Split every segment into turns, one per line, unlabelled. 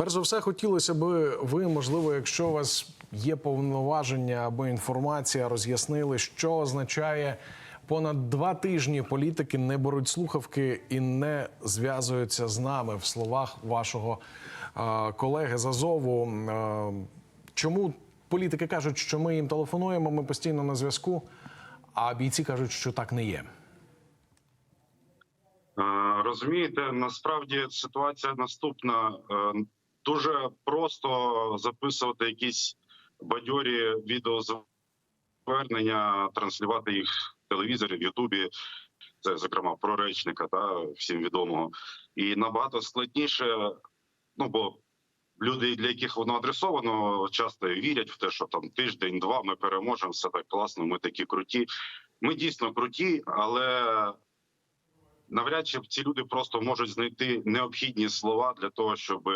Перш за все, хотілося б ви, можливо, якщо у вас є повноваження або інформація, роз'яснили, що означає понад два тижні політики не беруть слухавки і не зв'язуються з нами в словах вашого е, колеги з Азову. Е, чому політики кажуть, що ми їм телефонуємо, ми постійно на зв'язку, а бійці кажуть, що так не є.
Е, Розумієте, насправді ситуація наступна. Дуже просто записувати якісь бадьорі відеозвернення, транслювати їх в телевізорі, в Ютубі. Це зокрема про речника, та всім відомого, і набагато складніше. Ну бо люди, для яких воно адресовано, часто вірять в те, що там тиждень-два ми переможемо, все так класно. Ми такі круті. Ми дійсно круті, але навряд чи ці люди просто можуть знайти необхідні слова для того, щоб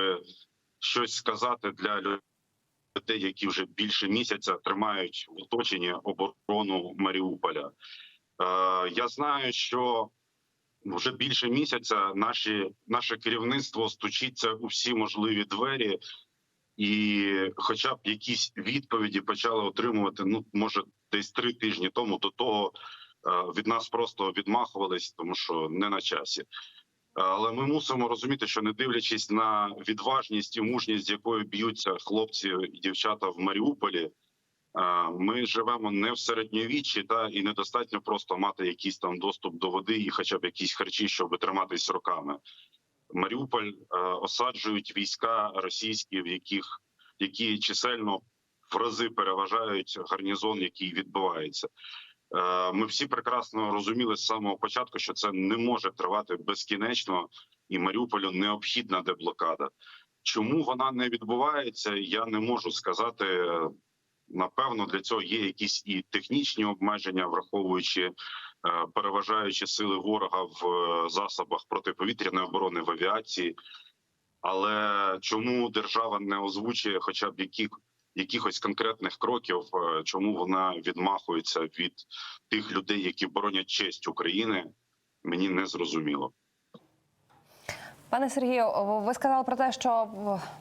щось сказати для людей, які вже більше місяця тримають в оточенні оборону Маріуполя. Е, я знаю, що вже більше місяця наші наше керівництво стучиться у всі можливі двері, і, хоча б якісь відповіді почали отримувати, ну може десь три тижні тому до того е, від нас просто відмахувались, тому що не на часі. Але ми мусимо розуміти, що не дивлячись на відважність і мужність, з якою б'ються хлопці і дівчата в Маріуполі, е, ми живемо не в середньовіччі, та і недостатньо просто мати якийсь там доступ до води і, хоча б якісь харчі, щоб триматись роками. Маріуполь е, осаджують війська російські, в яких які чисельно в рази переважають гарнізон, який відбувається. Е, Ми всі прекрасно розуміли з самого початку, що це не може тривати безкінечно, і Маріуполю необхідна деблокада. Чому вона не відбувається, я не можу сказати. Напевно, для цього є якісь і технічні обмеження, враховуючи е, переважаючі сили ворога в е, засобах протиповітряної оборони в авіації. Але чому держава не озвучує, хоча б яких якихось конкретних кроків, е, чому вона відмахується від тих людей, які боронять честь України, мені не зрозуміло.
Пане Сергію, ви сказали про те, що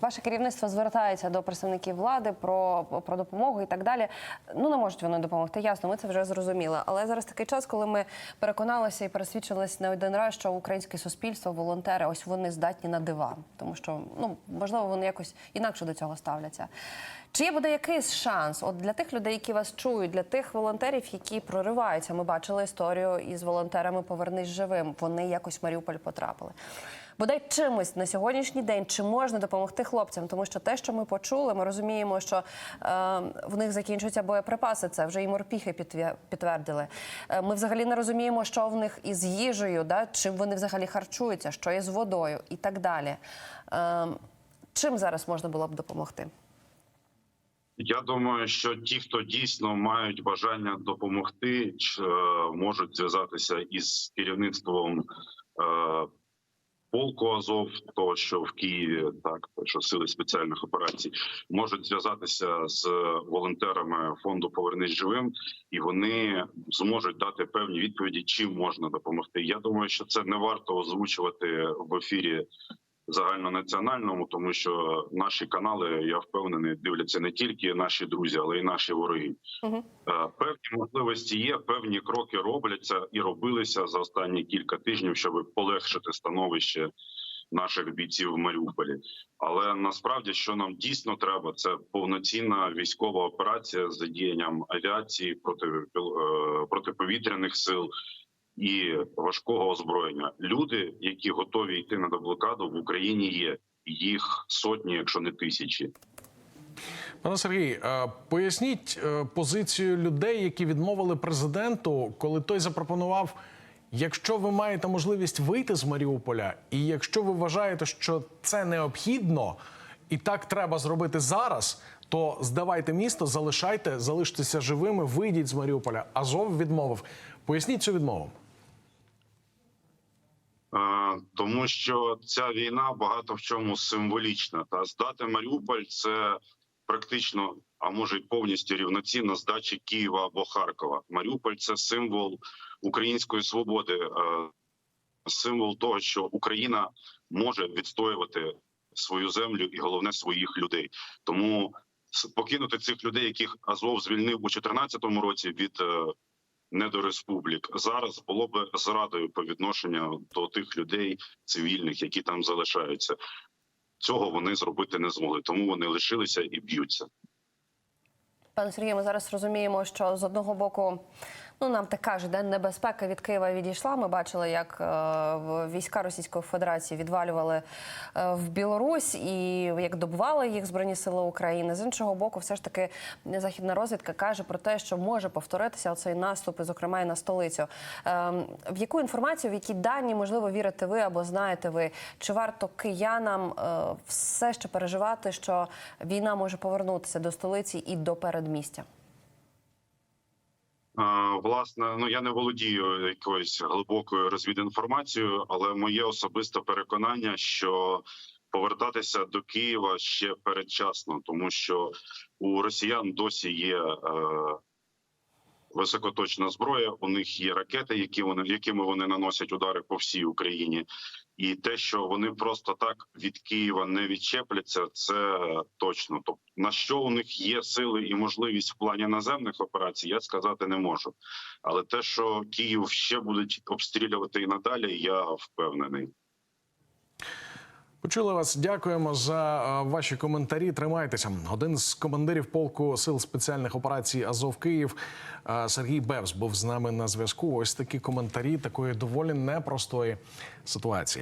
ваше керівництво звертається до представників влади про, про допомогу і так далі. Ну не можуть вони допомогти. Ясно, ми це вже зрозуміли. Але зараз такий час, коли ми переконалися і пересвідчилися не один раз, що українське суспільство, волонтери, ось вони здатні на дива, тому що ну можливо вони якось інакше до цього ставляться. Чи є буде якийсь шанс от для тих людей, які вас чують, для тих волонтерів, які прориваються? Ми бачили історію із волонтерами Повернись живим. Вони якось в Маріуполь потрапили. Бодай чимось на сьогоднішній день чи можна допомогти хлопцям, тому що те, що ми почули, ми розуміємо, що е, в них закінчуються боєприпаси. Це вже і морпіхи підтвердили. Е, ми взагалі не розуміємо, що в них із їжею, да, чим вони взагалі харчуються, що є з водою і так далі. Е, чим зараз можна було б допомогти?
Я думаю, що ті, хто дійсно мають бажання допомогти, е, можуть зв'язатися із керівництвом е, полку Азов, того що в Києві, так що сили спеціальних операцій, можуть зв'язатися з волонтерами фонду Повернись живим, і вони зможуть дати певні відповіді, чим можна допомогти. Я думаю, що це не варто озвучувати в ефірі загальнонаціональному, тому що наші канали, я впевнений, дивляться не тільки наші друзі, але й наші вороги.
Угу.
Певні можливості є, певні кроки робляться і робилися за останні кілька тижнів, щоб полегшити становище наших бійців в Маріуполі. Але насправді, що нам дійсно треба, це повноцінна військова операція з задіянням авіації проти е, протиповітряних сил. І важкого озброєння люди, які готові йти на деблокаду в Україні, є їх сотні, якщо не тисячі.
Пане Сергій, поясніть е, позицію людей, які відмовили президенту, коли той запропонував: якщо ви маєте можливість вийти з Маріуполя, і якщо ви вважаєте, що це необхідно, і так треба зробити зараз, то здавайте місто, залишайте, залиштеся живими, вийдіть з Маріуполя. Азов відмовив. Поясніть цю відмову.
Тому що ця війна багато в чому символічна. Та здати Маріуполь це практично, а може й повністю рівноцінно здачі Києва або Харкова. Маріуполь це символ української свободи, е, символ того, що Україна може відстоювати свою землю і головне своїх людей. Тому покинути цих людей, яких Азов звільнив у 2014 році від е, недореспублік, зараз було б зрадою по відношенню до тих людей цивільних, які там залишаються. Цього вони зробити не змогли, тому вони лишилися і б'ються.
Пане Сергію, ми зараз розуміємо, що з одного боку, ну нам так каже, день небезпеки від Києва відійшла. Ми бачили, як е, війська Російської Федерації відвалювали е, в Білорусь і як добували їх збройні сили України. З іншого боку, все ж таки західна розвідка каже про те, що може повторитися оцей наступ, зокрема і на столицю. Ем, В яку інформацію, в які дані можливо вірите ви або знаєте ви? Чи варто киянам е, все ще переживати, що війна може повернутися до столиці і до передмістя?
Власне, ну я не володію якоюсь глибокою розвідінформацією, але моє особисте переконання, що повертатися до Києва ще передчасно, тому що у росіян досі є е, високоточна зброя. У них є ракети, які вони якими вони наносять удари по всій Україні. І те, що вони просто так від Києва не відчепляться, це точно. Тобто на що у них є сили і можливість в плані наземних операцій, я сказати не можу. Але те, що Київ ще будуть обстрілювати і надалі, я впевнений.
Почули вас. Дякуємо за е, ваші коментарі. Тримайтеся. Один з командирів полку сил спеціальних операцій Азов Київ е, Сергій Бевс був з нами на зв'язку. Ось такі коментарі такої доволі непростої ситуації.